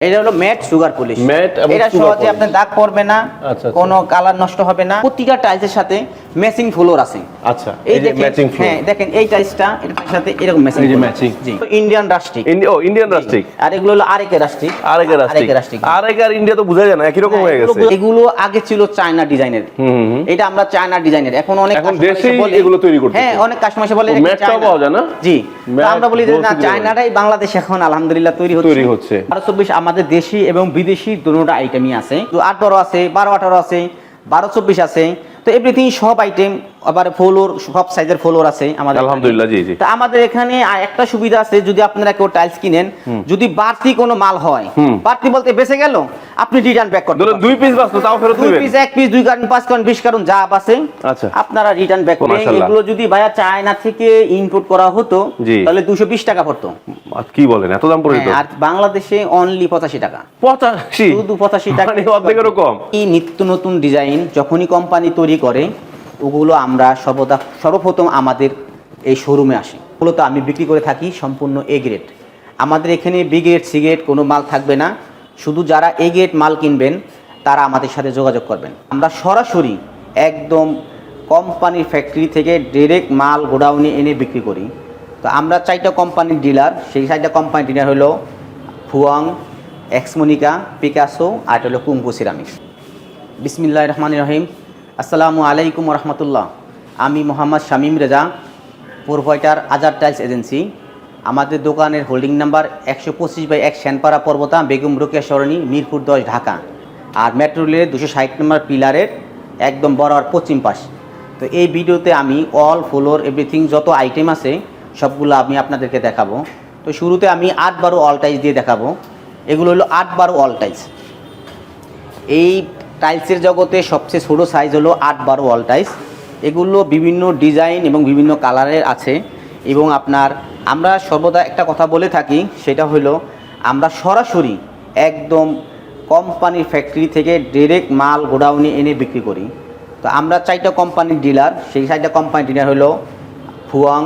এটা হলো mat sugar polish mat এটা সহজে আপনার দাগ পড়বে না আচ্ছা, আচ্ছা। কোনো কালার নষ্ট হবে না। প্রতিটা টাইলসের সাথে ম্যাচিং ফ্লোর আছে আচ্ছা এই যে ম্যাচিং ফ্লোর হ্যাঁ দেখেন এই টাইলসটা এটার সাথে এরকম ম্যাচিং এই যে matching। জি ইন্ডিয়ান রাস্টিক ও ইন্ডিয়ান রাস্টিক আর এগুলো হলো আরেকে রাস্টিক আরেকের রাস্টিক আরেকে রাস্টিক আরেক আর ইন্ডিয়া তো বোঝা যায় না একই রকম হয়ে গেছে। এগুলো- আগে ছিল চায়না ডিজাইনের হুম। এটা আমরা চায়না ডিজাইনের এখন অনেক এখন বলে- এগুলো তৈরি করতেছে। হ্যাঁ অনেক কাস্টমার এসে বলে ম্যাটটাও পাওয়া যায় না? জি আমরা বলি যে না চায়নাটাই বাংলাদেশ এখন আলহামদুলিল্লাহ তৈরি হচ্ছে। তৈরি হচ্ছে। বারো চব্বিশ আমাদের দেশি এবং বিদেশি দুটোটা আইটেমই আছে। তো বারো আছে বারো আঠারো আছে বারো চব্বিশ আছে। তো এভরিথিং সব আইটেম আবার ফ্লোর সব সাইজের ফ্লোর আছে আমাদের আলহামদুলিল্লাহ, জি, জি। তো আমাদের এখানে একটা সুবিধা আছে যদি আপনারা কেউ টাইলস কিনেন যদি বাড়তি কোনো মাল হয় বাড়তি বলতে বেঁচে গেল আপনি রিটার্ন ব্যাক করতে দুই পিস বাঁচতো তাও ফেরত দুই পিস এক পিস দুই কারণ পাঁচ কারণ বিশ কারণ যা আছে আচ্ছা। আপনারা রিটার্ন ব্যাক করবেন এগুলো যদি ভাইয়া চায়না থেকে ইম্পোর্ট করা হতো তাহলে দুশো বিশ টাকা পড়তো। কি বলেন এত দাম পড়ে হ্যাঁ, আর বাংলাদেশে অনলি পঁচাশি টাকা। পঁচাশি? শুধু পঁচাশি টাকা মানে অর্ধেকেরও কম। এই নিত্য নতুন ডিজাইন যখনই কোম্পানি তৈরি করে ওগুলো আমরা সর্বদা, সর্বপ্রথম আমাদের এই শোরুমে আসে। মূলত আমি বিক্রি করে থাকি সম্পূর্ণ এ গ্রেড আমাদের এখানে বি গ্রেড সি গ্রেড কোনো মাল থাকবে না। শুধু যারা এ গ্রেড মাল কিনবেন, তারা আমাদের সাথে যোগাযোগ করবেন। আমরা সরাসরি একদম কোম্পানির ফ্যাক্টরি থেকে ডিরেক্ট মাল গোডাউনে এনে বিক্রি করি। তো আমরা চারটা কোম্পানির ডিলার সেই চারটা কোম্পানির ডিলার হলো ফুয়াং এক্সমনিকা পিকাসো আর হলো কুম্ভু সিরামিক্স বিসমিল্লাহ রহমান রহিম। আসসালামু আলাইকুম রহমতুল্লাহ আমি মোহাম্মদ শামীম রেজা প্রোভাইটার আজার টাইলস এজেন্সি। আমাদের দোকানের হোল্ডিং নাম্বার একশো পঁচিশ বাই এক শ্যানপাড়া পর্বতা, বেগম রোকেয়া সরণি, মিরপুর দশ, ঢাকা। আর মেট্রো রেলের দুশো ষাট নম্বর পিলারের একদম বরাবর পশ্চিম পাশ। তো এই ভিডিওতে আমি অল ফ্লোর এভরিথিং যত আইটেম আছে, সবগুলো আমি আপনাদেরকে দেখাবো। তো শুরুতে আমি আট বারো অল টাইলস দিয়ে দেখাবো। এগুলো হলো আট বারো অল টাইলস এই টাইলসের জগতে সবচেয়ে ছোটো সাইজ হলো আট বারো ওয়াল টাইলস এগুলো বিভিন্ন ডিজাইন এবং বিভিন্ন কালারের আছে এবং আপনার আমরা সর্বদা একটা কথা বলে থাকি, সেটা হলো আমরা সরাসরি একদম কোম্পানির ফ্যাক্টরি থেকে ডিরেক্ট মাল গোডাউনে এনে বিক্রি করি। তো আমরা চারটা কোম্পানির ডিলার সেই চারটা কোম্পানির ডিলার হলো ফুয়াং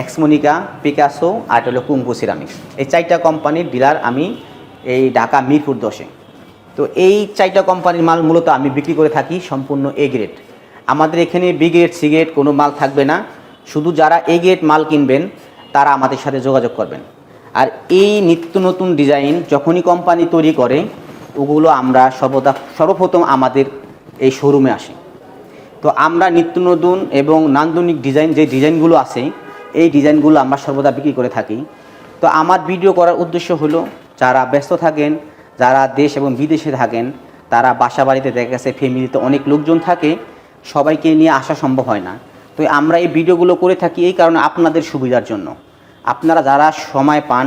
এক্সমনিকা পিকাসো আর হলো কুম্ভু সিরামিক্স এই চারটা কোম্পানির ডিলার আমি এই ঢাকা মিরপুর দশে। তো এই চারটা কোম্পানির মাল মূলত আমি বিক্রি করে থাকি সম্পূর্ণ এ গ্রেড আমাদের এখানে বি গ্রেড সি গ্রেড কোনো মাল থাকবে না। শুধু যারা এ গ্রেড মাল কিনবেন, তারা আমাদের সাথে যোগাযোগ করবেন। আর এই নিত্য নতুন ডিজাইন যখনই কোম্পানি তৈরি করে, ওগুলো আমরা সর্বদা, সর্বপ্রথম আমাদের এই শোরুমে আসে। তো আমরা নিত্য নতুন এবং নান্দনিক ডিজাইন, যে ডিজাইনগুলো আছে, এই ডিজাইনগুলো আমরা সর্বদা বিক্রি করে থাকি। তো আমার ভিডিও করার উদ্দেশ্য হলো, যারা ব্যস্ত থাকেন যারা দেশ এবং বিদেশে থাকেন তারা বাসা বাড়িতে দেখা গেছে ফ্যামিলিতে অনেক লোকজন থাকে সবাইকে নিয়ে আসা সম্ভব হয় না। তো আমরা এই ভিডিওগুলো করে থাকি এই কারণে আপনাদের সুবিধার জন্য। আপনারা যারা সময় পান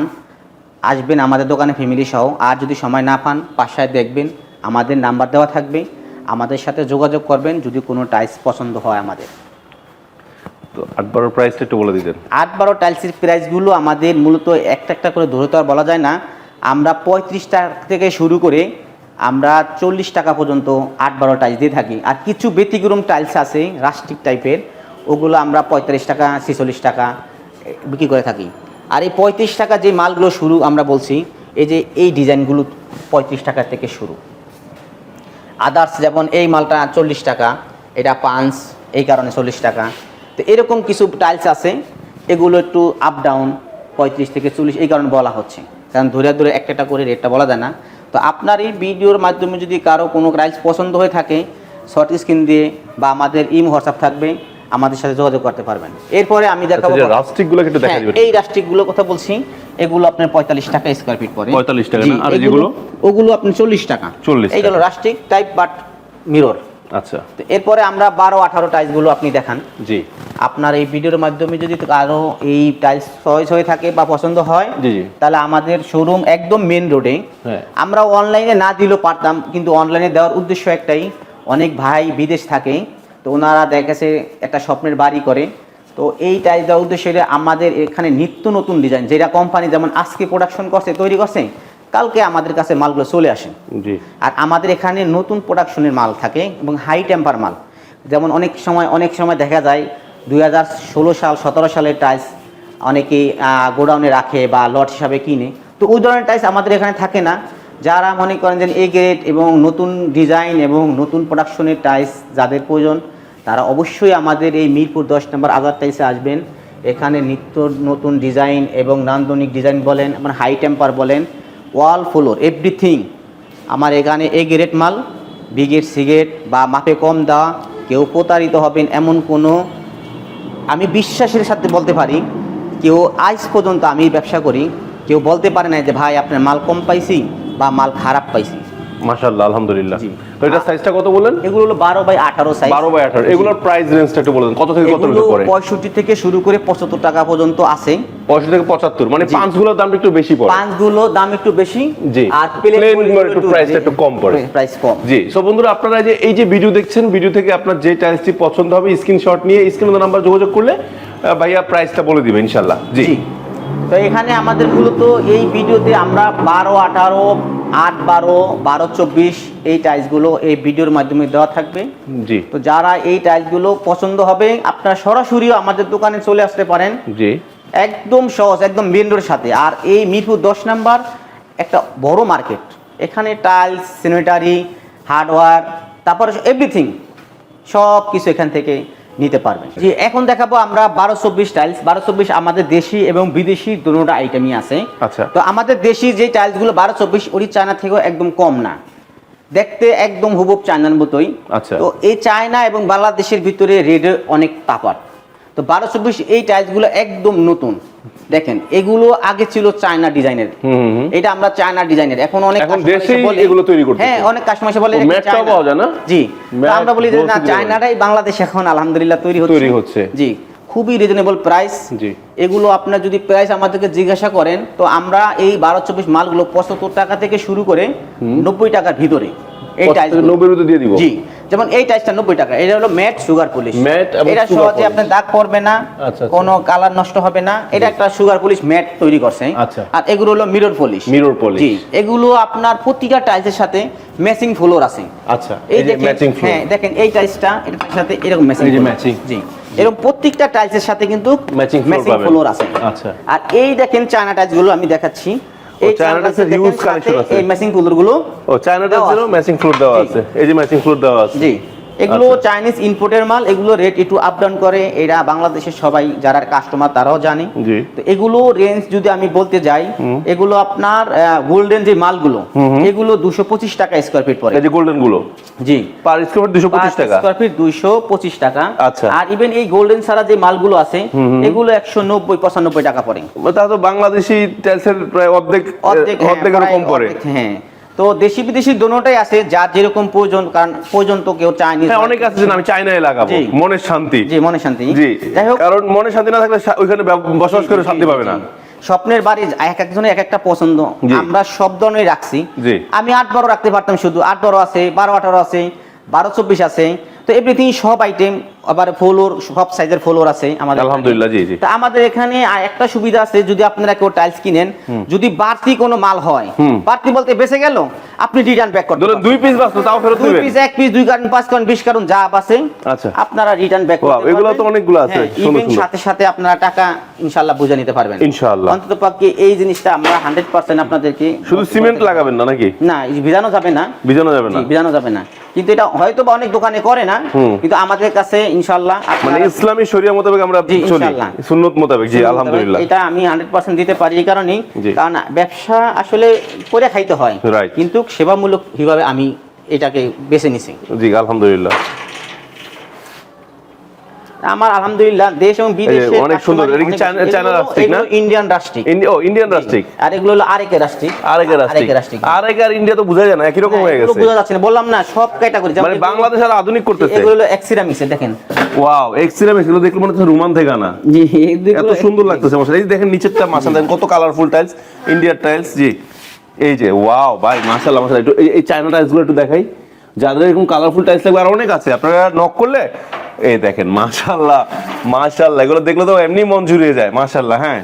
আসবেন আমাদের দোকানে ফ্যামিলি সহ আর যদি সময় না পান বাসায় দেখবেন আমাদের নাম্বার দেওয়া থাকবে। আমাদের সাথে যোগাযোগ করবেন যদি কোনো টাইলস পছন্দ হয় আমাদের। তো আট বারোর প্রাইসটা একটু বলে দিতেন। আট বারো টাইলসের প্রাইসগুলো আমাদের মূলত একটা একটা করে ধরে তো আর বলা যায় না। আমরা পঁয়ত্রিশ টাকা থেকে শুরু করে আমরা চল্লিশ টাকা পর্যন্ত আট বারো টাইলস দিয়ে থাকি। আর কিছু ব্যতিক্রম টাইলস আছে রাস্টিক টাইপের ওগুলো আমরা পঁয়তাল্লিশ টাকা, ছেচল্লিশ টাকা বিক্রি করে থাকি। আর এই পঁয়ত্রিশ টাকা যে মালগুলো শুরু আমরা বলছি, এই যে এই ডিজাইনগুলো পঁয়ত্রিশ টাকা থেকে শুরু। আদার্স যেমন এই মালটা চল্লিশ টাকা, এটা পাঁচ, এই কারণে চল্লিশ টাকা। তো এরকম কিছু টাইলস আছে, এগুলো একটু আপ ডাউন পঁয়ত্রিশ থেকে চল্লিশ, এই কারণে বলা হচ্ছে। কারণ ধরে ধরে একটা একটা করে রেটটা বলা যায় না। তো আপনার এই ভিডিওর মাধ্যমে যদি কারও কোনো টাইলস পছন্দ হয়ে থাকে শর্ট স্ক্রিন দিয়ে বা আমাদের ইম হোয়াটসঅ্যাপ থাকবে আমাদের সাথে যোগাযোগ করতে পারবেন। এরপরে আমি দেখাবো আচ্ছা, যে একটু দেখা হ্যাঁ, দিবেন। এই রাস্টিকগুলো কথা বলছি এগুলো আপনার পঁয়তাল্লিশ টাকা স্কোয়ার ফিট পড়ে 45 টাকা আর যেগুলো? ওগুলো আপনি চল্লিশ টাকা। 40 এই হলো রাস্টিক টাইপ বাট মিরর আচ্ছা। তো এরপরে আমরা বারো আঠারো টাইলসগুলো আপনি দেখান। জি। আপনার এই ভিডিওর মাধ্যমে যদি কারও এই টাইলস চয়েস হয়ে থাকে বা পছন্দ হয়। তাহলে আমাদের শোরুম একদম মেন রোডে হ্যাঁ। আমরা অনলাইনে না দিলেও পারতাম কিন্তু অনলাইনে দেওয়ার উদ্দেশ্য একটাই অনেক ভাই বিদেশ থাকে তো ওনারা দেখেছে একটা স্বপ্নের বাড়ি করে। তো এই টাইলস দেওয়ার উদ্দেশ্য আমাদের এখানে নিত্য নতুন ডিজাইন যেটা কোম্পানি যেমন আজকে প্রোডাকশন করছে তৈরি করছে কালকে আমাদের কাছে মালগুলো চলে আসে। আর আমাদের এখানে নতুন প্রোডাকশনের মাল থাকে এবং হাই টেম্পার মাল। যেমন অনেক সময় অনেক সময় দেখা যায় দুই হাজার ষোলো সাল সতেরো সালের টাইলস অনেকেই গোডাউনে রাখে বা লট হিসাবে কিনে। তো ওই ধরনের টাইলস আমাদের এখানে থাকে না। যারা মনে করেন যে এ গ্রেড এবং নতুন ডিজাইন এবং নতুন প্রোডাকশনের টাইলস যাদের প্রয়োজন তারা অবশ্যই আমাদের এই মিরপুর দশ নম্বর আজাদ টাইলসে আসবেন। এখানে নিত্য নতুন ডিজাইন এবং নান্দনিক ডিজাইন বলেন আমার হাই টেম্পার বলেন। Wall, floor, everything. আমার এখানে এ গ্রেড মাল বিগেট সিগেট বা মাপে কম দেওয়া কেউ প্রতারিত হবেন এমন কোনো, আমি বিশ্বাসের সাথে বলতে পারি, কেউ আজ পর্যন্ত আমি ব্যবসা করি, কেউ বলতে পারে না যে, ভাই, আপনার মাল কম পাইছি বা মাল খারাপ পাইছি। মাশাআল্লাহ আলহামদুলিল্লাহ। তো এটা সাইজটা কত এগুলো হলো বারো বাই আঠারো সাইজ বারো বাই আঠারো। এগুলোর প্রাইস রেঞ্জটা একটু বলে দেন কত থেকে কত এগুলো পরে পঁয়ষট্টি থেকে শুরু করে পঁচাত্তর টাকা পর্যন্ত আছে। পঁয়ষট্টি থেকে পঁচাত্তর মানে জি। পাঁচগুলোর দাম একটু বেশি পড়ে। দাম একটু বেশি। জি। আর একটু price টা একটু কম পড়ে। প্রাইস কম। জি। সো বন্ধুরা আপনারা যে এই যে ভিডিও দেখছেন ভিডিও থেকে আপনার যে টাইলসটি পছন্দ হবে স্ক্রিনশট নিয়ে স্ক্রিনের নাম্বার যোগাযোগ করলে ভাইয়া প্রাইসটা বলে দিবে ইনশাল্লাহ জি। জি। তো এখানে আমাদের মূলত এই ভিডিওতে আমরা বারো আঠারো আট বারো বারো চব্বিশ এই টাইলসগুলো এই ভিডিওর মাধ্যমে দেওয়া থাকবে। জি। তো যারা এই টাইলসগুলো পছন্দ হবে আপনারা সরাসরি আমাদের দোকানে চলে আসতে পারেন। জি। একদম সহজ একদম মেন রোডের সাথে। আর এই মিরপুর দশ নাম্বার একটা বড় মার্কেট এখানে টাইলস স্যানিটারি হার্ডওয়্যার তারপরে এভরিথিং সব কিছু এখান থেকে নিতে পারবেন। জি এখন দেখাবো আমরা বারো চব্বিশ টাইলস বারো চব্বিশ আমাদের দেশি এবং বিদেশি দুটোটা আইটেমই আছে। আচ্ছা। তো আমাদের দেশি যে টাইলসগুলো বারো চব্বিশ ওটি চায়না থেকেও একদম কম না। দেখতে একদম হুবুব চায়নার মতোই। আচ্ছা। তো এই চায়না এবং বাংলাদেশের ভিতরে রেডের অনেক তাপাট তো বারো চব্বিশ এই টাইলসগুলো একদম নতুন। দেখেন এগুলো আগে ছিল চায়না ডিজাইনের। এটা আমরা চায়না ডিজাইনের এখন অনেক এগুলো তৈরি করতেছে। হ্যাঁ অনেক কাস্টমার এসে বলে ও, এটা কি ম্যাটটাও পাওয়া যায় না? জি আমরা বলি যে না চায়নাটাই বাংলাদেশ এখন আলহামদুলিল্লাহ তৈরি হচ্ছে তৈরি হচ্ছে। জি খুবই রিজনেবল প্রাইস জি। এগুলো আপনার যদি প্রাইস আমাদেরকে জিজ্ঞাসা করেন তো আমরা এই বারো চব্বিশ মালগুলো পঁচাত্তর টাকা থেকে শুরু করে নব্বই টাকার ভিতরে এই দিয়ে দিব? জি যেমন এই টাকা এটা হলো ম্যাট সুগার পলিশ এটা সহজে দাগ পড়বে না আচ্ছা, আচ্ছা। কোনো কালার নষ্ট হবে না। এটা একটা সুগার পলিশ ম্যাট তৈরি করছে। আচ্ছা। আর এগুলো হলো মিরর পলিশ polish। জি এগুলো আপনার প্রতিটা টাইলসের সাথে ম্যাচিং ফ্লোর আছে। আচ্ছা এই যে ম্যাচিং ফ্লোর হ্যাঁ দেখেন এই টাইলসটা এটার সাথে এরকম ম্যাচিং matching। জি এরকম প্রত্যেকটা টাইলসের সাথে কিন্তু ম্যাচিং ফ্লোর আছে। আচ্ছা। আর এই দেখেন চায়না টাইলসগুলো আমি দেখাচ্ছি। এই চায়না চায়না টাইলসের টাইলসের huge দেখেন collection সাথে আছে। এই ম্যাচিং ফ্লোরগুলো ও চায়নাটা দেওয়া ছিল ম্যাচিং ফ্লোর দেওয়া আছে। এই যে ম্যাচিং ফ্লোর দেওয়া আছে। জি। এগুলো আচ্ছা। চাইনিজ ইম্পোর্টের মাল এগুলো রেট একটু আপ ডাউন করে। এরা বাংলাদেশের সবাই যারা কাস্টমার তারাও জানে। তো এগুলো রেঞ্জ যদি আমি বলতে যাই এগুলো আপনার গোল্ডেন যে মালগুলো এগুলো দুশো পঁচিশ টাকা স্কোয়ার ফিট পড়ে। এই যে গোল্ডেনগুলো? জি। পার স্কোয়ার দুশো পঁচিশ টাকা? স্কোয়ার ফিট দুইশো পঁচিশ টাকা। আচ্ছা। আর ইভেন এই গোল্ডেন ছাড়া যে মালগুলো আছে এগুলো একশো নব্বই পঁচানব্বই টাকা পড়ে। তা তো বাংলাদেশি টাইলসের প্রায় অর্ধেক অর্ধেক হ্যাঁ, প্রায় কম পড়ে হ্যাঁ। তো দেশি বিদেশি দোনোটাই আছে যার যেরকম প্রয়োজন কারণ প্রয়োজন তো কেউ চায়নি হ্যাঁ অনেক আছে যে আমি চাইনায় লাগাবো। মনের শান্তি। জি মনে শান্তি। জি যাই হোক। কারণ মনে শান্তি না থাকলে ওইখানে বসবাস করে শান্তি পাবে না। স্বপ্নের বাড়ি এক একজনের এক একটা পছন্দ। আমরা সব ধরনের রাখছি। জি। আমি আট বারো রাখতে পারতাম শুধু। আট বারো আছে বারো আঠারো আছে বারো চব্বিশ আছে। তো এভরিথিং সব আইটেম আবার ফ্লোর সব সাইজের ফ্লোর আছে আমাদের আলহামদুলিল্লাহ জি জি। তা আমাদের এখানে একটা সুবিধা আছে যদি আপনারা কেউ টাইলস কিনেন যদি বাড়তি কোনো মাল হয় বাড়তি বলতে বেঁচে গেল আপনি রিটার্ন ব্যাক করতে ধরুন দুই পিস তাও ফেরত দুই পিস এক পিস দুই কারণ পাঁচ কারণ বিশ কারণ যা আছে আচ্ছা। আপনারা রিটার্ন ব্যাক Wow, এগুলো তো অনেকগুলো আছে, সুন্দর। সাথে সাথে আপনারা টাকা ইনশাল্লাহ বুঝে নিতে পারবেন। ইনশাআল্লাহ। অন্তত পক্ষে এই জিনিসটা আমরা হান্ড্রেড পার্সেন্ট আপনাদেরকে শুধু সিমেন্ট লাগাবেন না নাকি? না ভিজানো যাবে না। ভিজানো যাবে না? ভিজানো যাবে না। কিন্তু এটা হয়তো বা অনেক দোকানে করে না কিন্তু আমাদের কাছে ইনশাল্লাহ মানে ইসলামী শরিয়া মোতাবেক আমরা জি, চলি সুন্নত মোতাবেক জি আলহামদুলিল্লাহ। এটা আমি হান্ড্রেড পার্সেন্ট দিতে পারি এই কারণেই কারণ ব্যবসা আসলে করে খাইতে হয় কিন্তু সেবামূলক হিসাবে আমি এটাকে বেছে নিছি। জি আলহামদুলিল্লাহ। আমার আলহামদুলিল্লাহ দেশ এবং বিদেশে অনেক সুন্দর। এটা কি চায়না- রাষ্ট্রিক না? ইন্ডিয়ান রাষ্ট্রিক ও ইন্ডিয়ান রাষ্ট্রিক আর এগুলো হলো আরেকের রাষ্ট্রিক আরেকের রাষ্ট্রিক আরেক আর ইন্ডিয়া তো বোঝা যায় না একই রকম হয়ে এগুলো গেছে। বোঝা যাচ্ছে না বললাম না সব ক্যাটাগরি মানে বাংলাদেশ আর আধুনিক করতেছে। এগুলো হলো এক্সিরামিক্সের দেখেন। ওয়াও এক্সিরামিক্স এগুলো দেখলে মনে হচ্ছে রোমান থেকে আনা। জি এত সুন্দর লাগতেছে মাশাআল্লাহ। এই দেখেন নিচেরটা মাশাআল্লাহ দেখেন কত কালারফুল টাইলস ইন্ডিয়ার টাইলস জি। এই যে ওয়াও ভাই মাশাআল্লাহ মাশাআল্লাহ। একটু এই- এই চায়না টাইলসগুলো একটু দেখাই। যাদের এরকম কালারফুল টাইলস লাগবে আর অনেক আছে। আপনারা নক করলে এই দেখেন মাশাআল্লাহ মাশাআল্লাহ এগুলো দেখলে তো এমনি মন জুড়িয়ে যায় মাশাআল্লাহ হ্যাঁ।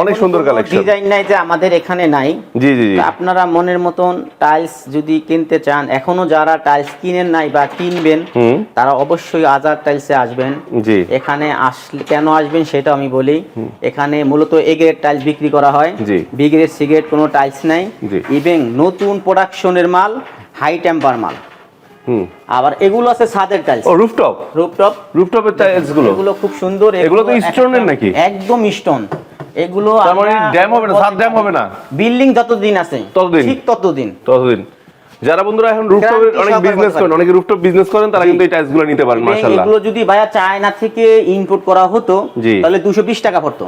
অনেক সুন্দর কালেকশন ডিজাইন নাই যে আমাদের এখানে নাই। জি জি আপনারা মনের মতন টাইলস যদি কিনতে চান এখনও যারা টাইলস কিনেন নাই বা কিনবেন তারা অবশ্যই আজাদ টাইলসে আসবেন। জি। এখানে আসলে কেন আসবেন সেটা আমি বলি। এখানে মূলত এ গ্রেড টাইলস বিক্রি করা হয়। জি। বি গ্রেড সি গ্রেড কোনো টাইলস নাই। ইভেন নতুন প্রোডাকশনের মাল হাই টেম্পার মাল। আবার এগুলো আছে ছাদের টাইলস। ও রুফটপ? রুফটপ। রুফটপের টাইলসগুলো? এগুলো খুব সুন্দর এগুলো তো স্টোনের নাকি? একদম স্টোন। এগুলো তার মানে ড্যাম হবে না ছাদ ড্যাম হবে না? বিল্ডিং যতদিন আছে ততদিন? ঠিক ততদিন। ততদিন। যারা বন্ধুরা এখন রুফটপের অনেক বিজনেস করেন অনেকে রুফটপ বিজনেস করেন তারা কিন্তু এই টাইলসগুলো নিতে পারেন মাশাআল্লাহ। এগুলো যদি ভাইয়া চায়না থেকে ইম্পোর্ট করা হতো তাহলে দুশো বিশ টাকা পড়তো।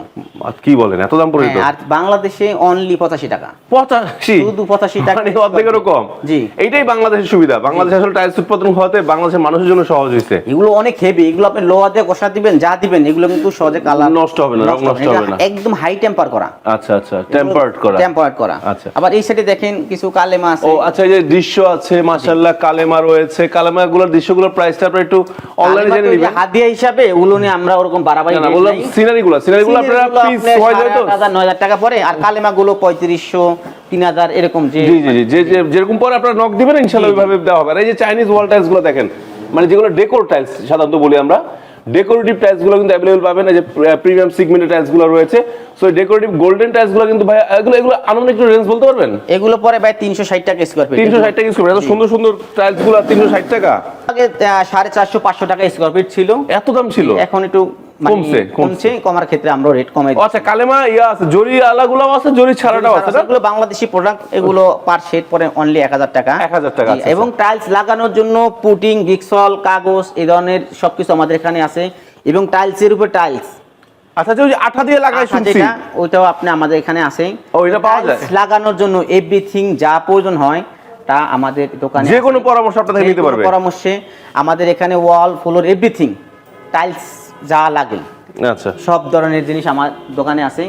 কি বলেন এত দাম পড়ে তো। হ্যাঁ, আর বাংলাদেশে অনলি পঁচাশি টাকা। পঁচাশি? শুধু 85 টাকা মানে অর্ধেকেরও কম। জি। এইটাই বাংলাদেশের সুবিধা। বাংলাদেশে আসলে টাইলস উৎপাদন হওয়াতে বাংলাদেশের মানুষের জন্য সহজ হয়েছে। এগুলো অনেক হেভি এগুলো আপনি লোহা দিয়ে কষা দিবেন যা দিবেন এগুলো কিন্তু সহজে কালার নষ্ট হবে না, রং নষ্ট হবে না। একদম হাই টেম্পার করা। আচ্ছা আচ্ছা টেম্পার্ড করা। টেম্পার্ড করা। আচ্ছা। আবার এই সাইডে দেখেন কিছু কালেমা আছে। ও আচ্ছা এই যে দৃশ্য আছে মাশাআল্লাহ কালেমা রয়েছে। কালেমা গুলোর দৃশ্যগুলোর প্রাইসটা আপনারা একটু অনলাইনে জেনে নেবেন। হাদিয়া হিসাবে নিয়ে আমরা ওরকম বাড়াবাড়ি না, বললাম। সিনারি গুলো সিনারি গুলো আপনারা পিস হয়ে যায় তো? সাড়ে আট হাজার, নয় হাজার টাকা পরে আর কালেমা গুলো পঁয়ত্রিশশো তিন হাজার এরকম যে জি জি জি যে যে যেরকম পরে আপনারা নক দিবেন ইনশাআল্লাহ। ওইভাবে দেওয়া হবে। আর এই যে চাইনিজ ওয়াল টাইলসগুলো দেখেন মানে যেগুলো ডেকোর টাইলস সাধারণত বলি আমরা ডেকোরেটিভ টাইলসগুলো কিন্তু অ্যাভেলেবল পাবেন এই যে প্রিমিয়াম সিগমেন্টের টাইলসগুলো রয়েছে। সো ডেকোরেটিভ গোল্ডেন টাইলসগুলো কিন্তু ভাই এগুলো এগুলো আনুমানিক একটু রেঞ্জ বলতে পারবেন? এগুলো পরে ভাই তিনশো ষাট টাকা স্কোয়ার ফিট তিনশো ষাট টাকা স্কোয়ার এত সুন্দর সুন্দর টাইলসগুলো তিনশো ষাট টাকা? আগে আহ, সাড়ে চারশো পাঁচশো টাকা স্কোয়ার ফিট ছিল। এত দাম ছিল? এখন একটু কমছে, কমছে। কমার ক্ষেত্রে আমরা রেট আচ্ছা কালেমা ইয়া আছে জরি আলাগুলো আছে জরি ছাড়াটাও আছে এগুলো বাংলাদেশি প্রোডাক্ট এগুলো পার সেট পরে অনলি এক হাজার টাকা। 1000 টাকা, আচ্ছা, এবং টাইলস লাগানোর জন্য পুটিং গিক্সল কাগজ এই ধরনের সবকিছু আমাদের এখানে আছে। এবং টাইলসের উপর টাইলস আচ্ছা আচ্ছা, যে আঠা দিয়ে লাগাই শুনছি। ওইটাও আপনি আমাদের এখানে আছে। ও, এটা পাওয়া যায়? লাগানোর জন্য এভরিথিং যা প্রয়োজন হয় তা আমাদের দোকানে যে কোনো পরামর্শ নিতে পারবে। পরামর্শে আমাদের এখানে ওয়াল ফ্লোর এভরিথিং টাইলস যা লাগে। আচ্ছা। সব ধরনের জিনিস আমার দোকানে আছে।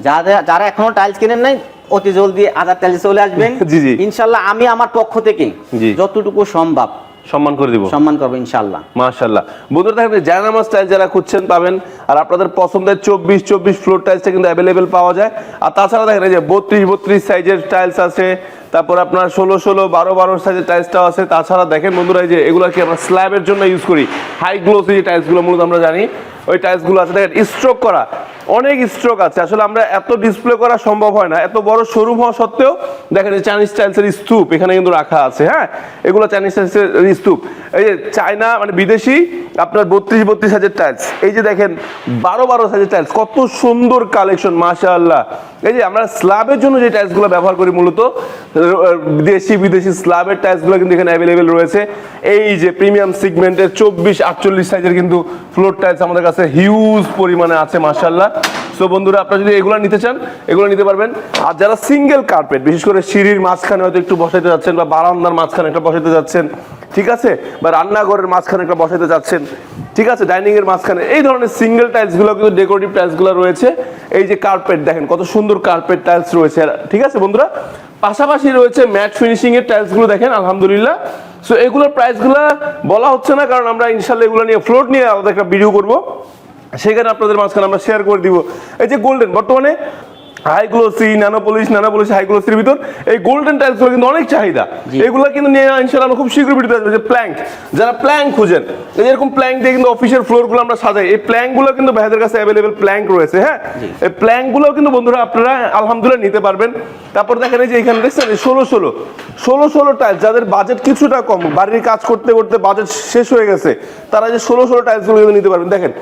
যারা যারা এখনও টাইলস কিনেন নাই অতি জলদি আধার টাইলস চলে আসবেন। জি, জি। ইনশাল্লাহ আমি আমার পক্ষ থেকে জি। যতটুকু সম্ভব সম্মান করে দিব। সম্মান করব ইনশাল্লাহ। মাশাল্লাহ। বন্ধুরা দেখেন জায়নামাজ টাইলস যারা খুঁজছেন পাবেন। আর আপনাদের পছন্দের চব্বিশ চব্বিশ ফ্লোর টাইলসটা কিন্তু অ্যাভেলেবেল পাওয়া যায়। আর তাছাড়া দেখেন যে বত্রিশ বত্রিশ সাইজের টাইলস আছে। তারপর আপনার ষোলো ষোলো, বারো বারো সাইজের টাইলসটাও আছে। তাছাড়া দেখেন বন্ধুরা যে এগুলো কি আমরা স্ল্যাবের জন্য ইউজ করি? হাই গ্লোসি যে টাইলসগুলো মূলত আমরা জানি। ওই টাইলসগুলো আছে। দেখেন স্ট্রোক করা। অনেক স্ট্রোক আছে। আসলে আমরা এত ডিসপ্লে করা সম্ভব হয় না। এত বড় শোরুম হওয়া সত্ত্বেও, দেখেন চাইনিজ টাইলসের স্তূপ এখানে কিন্তু রাখা আছে হ্যাঁ? এগুলো চাইনিজ টাইলসের স্তূপ এই যে চায়না মানে বিদেশি আপনার বত্রিশ বত্রিশ হাজার টাইলস এই যে দেখেন, বারো বারো সাইজের টাইলস কত সুন্দর কালেকশন মাশাআল্লাহ। এই যে আমরা স্ল্যাবের জন্য যে টাইলসগুলো ব্যবহার করি মূলত দেশি, বিদেশি স্ল্যাবের টাইলসগুলো কিন্তু এখানে অ্যাভেলেবেল রয়েছে। এই যে প্রিমিয়াম সিগমেন্টের চব্বিশ আটচল্লিশ সাইজের কিন্তু ফ্লোর টাইলস আমাদের কাছে হিউজ পরিমাণে আছে, মাশাআল্লাহ। সো বন্ধুরা, আপনারা যদি এগুলো নিতে চান, এগুলো নিতে পারবেন। আর যারা সিঙ্গেল কার্পেট বিশেষ করে সিঁড়ির মাঝখানে হয়তো একটু বসাইতে যাচ্ছেন বা বারান্দার মাঝখানে একটা বসাইতে যাচ্ছেন, ঠিক আছে? বা রান্নাঘরের মাঝখানে একটা বসাইতে যাচ্ছেন, ঠিক আছে? ডাইনিং এর মাঝখানে, এই ধরনের সিঙ্গেল টাইলসগুলো কিন্তু ডেকোরেটিভ টাইলসগুলো রয়েছে। এই যে কার্পেট দেখেন কত সুন্দর কার্পেট টাইলস রয়েছে। ঠিক আছে, বন্ধুরা? পাশাপাশি রয়েছে ম্যাট ফিনিশিং এর টাইলসগুলো, দেখেন, আলহামদুলিল্লাহ। সো এগুলোর প্রাইসগুলো বলা হচ্ছে না, কারণ আমরা ইনশাল্লাহ এগুলো নিয়ে ফ্লোট নিয়ে আলাদা একটা ভিডিও করব। সেখানে আপনাদের মাঝখানে আমরা শেয়ার করে দিব। এই যে গোল্ডেন বর্তমানে high glossy nano polish nano polish high গ্লোসির ভিতর। এই গোল্ডেন টাইলসগুলো কিন্তু অনেক চাহিদা। এগুলো কিন্তু নিয়ে ইনশাআল্লাহ খুব শীঘ্র ভিডিওতে আসবে। যে প্ল্যাঙ্ক যারা প্ল্যাঙ্ক খুঁজেন এই এরকম প্ল্যাঙ্ক দিয়ে কিন্তু অফিসের ফ্লোরগুলো আমরা সাজাই। এই প্ল্যাঙ্কগুলো কিন্তু ভাইদের কাছে অ্যাভেলেবেল প্ল্যাঙ্ক রয়েছে হ্যাঁ? এই প্ল্যাঙ্কগুলো কিন্তু বন্ধুরা আপনারা আলহামদুলিল্লাহ নিতে পারবেন। তারপর দেখেন এই যে এখানে দেখছেন ষোলো ষোলো। ষোলো ষোলো টাইলস যাদের বাজেট কিছুটা কম বাড়ির কাজ করতে করতে বাজেট শেষ হয়ে গেছে তারা যে ষোলো ষোলো টাইলসগুলো কিন্তু নিতে পারবেন। দেখেন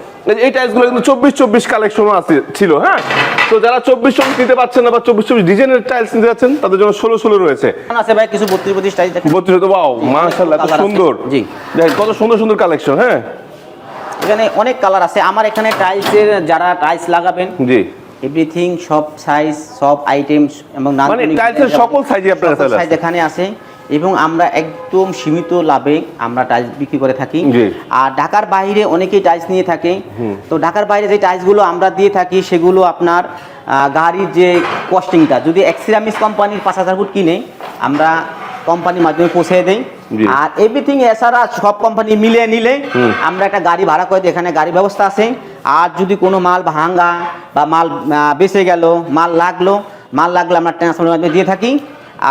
এই টাইলসগুলো কিন্তু চব্বিশ চব্বিশ কালেকশনও আছে ছিল হ্যাঁ? তো যারা চব্বিশ নিতে পারছেন না বা চব্বিশ চব্বিশ ডিজাইনের টাইলস নিতে যাচ্ছেন তাদের জন্য ষোলো ষোলো রয়েছে। আছে ভাই কিছু বত্রিশ বত্রিশ টাইলস দেখেন। বত্রিশ তো বাও এত সুন্দর। জি। দেখেন কত সুন্দর সুন্দর কালেকশন হ্যাঁ? এখানে অনেক কালার আছে। আমার এখানে টাইলসের যারা টাইলস লাগাবেন জি। এভরিথিং সব সাইজ সব আইটেমস এবং মানে টাইলসের সকল size-ই আপনার কাছে আছে। এখানে আছে। এবং আমরা একদম সীমিত লাভে আমরা টাইলস বিক্রি করে থাকি। আর ঢাকার বাইরে অনেকেই টাইলস নিয়ে থাকে। তো ঢাকার বাইরে যে টাইলসগুলো আমরা দিয়ে থাকি সেগুলো আপনার গাড়ির যে কস্টিংটা যদি এক্সিরামিস কোম্পানির পাঁচ হাজার ফুট কিনে আমরা কোম্পানির মাধ্যমে পৌঁছে দেই। আর এভরিথিং এছাড়া সব কোম্পানি মিলিয়ে নিলে আমরা একটা গাড়ি ভাড়া করে দিই এখানে গাড়ি ব্যবস্থা আছে। আর যদি কোনো মাল ভাঙা বা মাল বেঁচে গেল মাল লাগল মাল লাগলে আমরা ট্রান্সফারের মাধ্যমে দিয়ে থাকি।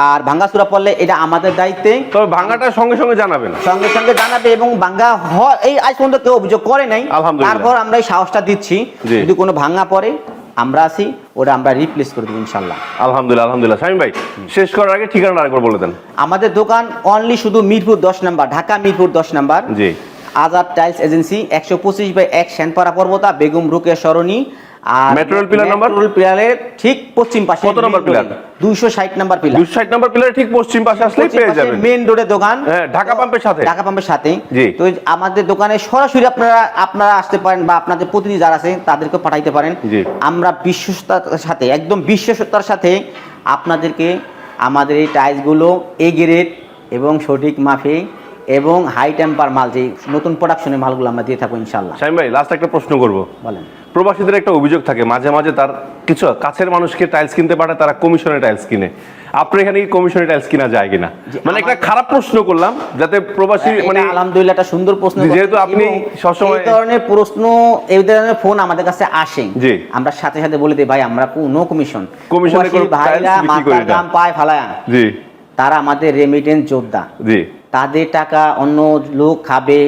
আর ভাঙ্গাচুরা পড়লে এটা আমাদের দায়িত্বে। তবে ভাঙ্গাটা সঙ্গে সঙ্গে জানাবেন সঙ্গে সঙ্গে জানাবে এবং ভাঙ্গা হয় এই আজ পর্যন্ত কেউ অভিযোগ করে নাই। তারপর আমরা এই সাহসটা দিচ্ছি। যদি কোনো ভাঙ্গা পড়ে আমরা আসি ওটা আমরা রিপ্লেস করে দেবো ইনশাল্লাহ আলহামদুলিল্লাহ আলহামদুলিল্লাহ। শামিম ভাই শেষ করার আগে ঠিকানাটা আরেকবার বলে দেন। আমাদের দোকান অনলি শুধু মিরপুর দশ নাম্বার ঢাকা মিরপুর দশ নাম্বার। জি। আজাদ টাইলস এজেন্সি একশো পঁচিশ বাই এক শ্যানপাড়া পর্বতা বেগম রুকে সরণি আর Metro rail pillar number? Metro ঠিক পশ্চিম পাশে কত pillar? দুইশো ষাট নাম্বার পিলার দুশো ষাট নম্বর পিলারে ঠিক পশ্চিম পাশে আসলেই পেয়ে যাবেন। মেন রোডের দোকান। হ্যাঁ, ঢাকা পাম্পের সাথে? ঢাকা পাম্পের সাথে। তো আমাদের দোকানে সরাসরি আপনারা আপনারা আসতে পারেন বা আপনাদের প্রতিনিধি যারা আছেন তাদেরকে পাঠাইতে পারেন। আমরা বিশ্বস্ততার সাথে একদম বিশ্বস্ততার সাথে আপনাদেরকে আমাদের এই টাইলসগুলো এ গ্রেড এবং সঠিক মাফে এবং হাই টেম্পার মাল যে নতুন প্রোডাকশনের মালগুলো আমরা দিয়ে থাকব ইনশাল্লাহ ভাই লাস্ট একটা প্রশ্ন করব। বলেন। প্রবাসীদের একটা অভিযোগ থাকে মাঝে মাঝে তার কিছু কাছের মানুষকে টাইলস কিনতে পারে তারা কমিশনে টাইলস কিনে। আপনার এখানে কি কমিশনে টাইলস কিনা যায় কিনা? মানে একটা খারাপ প্রশ্ন করলাম যাতে প্রবাসী মানে আলহামদুলিল্লাহ একটা সুন্দর প্রশ্ন যেহেতু আপনি সবসময়- এই ধরনের প্রশ্ন এই ধরনের ফোন আমাদের কাছে আসে জি। আমরা সাথে সাথে বলে দিই ভাই আমরা নো কমিশন এ কোনো tiles বিক্রি করি না। পায় ফালায়া। জি। তারা আমাদের রেমিটেন্স যোদ্ধা। জি। তাদের টাকা অন্য লোক খাবে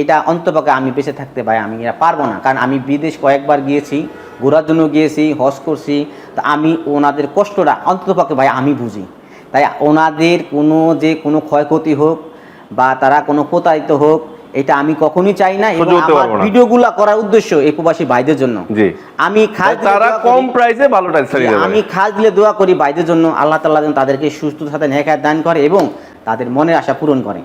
এটা অন্তপক্ষে আমি বেঁচে থাকতে ভাই আমি এটা পারব না। কারণ আমি বিদেশ কয়েকবার গিয়েছি ঘোরার জন্য গিয়েছি হজ করছি তা আমি ওনাদের কষ্টটা অন্ততপক্ষে ভাই আমি বুঝি। তাই ওনাদের কোনো যে কোনো ক্ষয়ক্ষতি হোক বা তারা কোনো প্রতারিত হোক এটা আমি কখনোই চাই না। এবং আমার ভিডিওগুলো করার উদ্দেশ্য এই প্রবাসী ভাইদের জন্য। আমি খাস তারা কম প্রাইসে ভালো আমি খাস দিলে দোয়া করি ভাইদের জন্য। আল্লাহ তাল্লাহ যেন তাদেরকে সুস্থ সাথে নেখায় দান করে এবং তাদের মনের আশা পূরণ করে।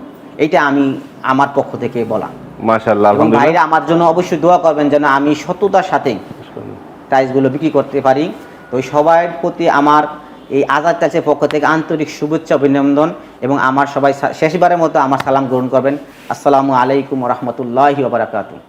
এটা আমি আমার পক্ষ থেকে বলা। মাশাআল্লাহ ভাইরা আমার জন্য অবশ্যই দোয়া করবেন যেন আমি সততার সাথে টাইলসগুলো বিক্রি করতে পারি। তো সবার প্রতি আমার এই আজাদ চাষের পক্ষ থেকে আন্তরিক শুভেচ্ছা অভিনন্দন এবং আমার সবাই শেষবারের মতো আমার সালাম গ্রহণ করবেন। আসসালামু আলাইকুম রহমতুল্লাহি ওবরাকাতু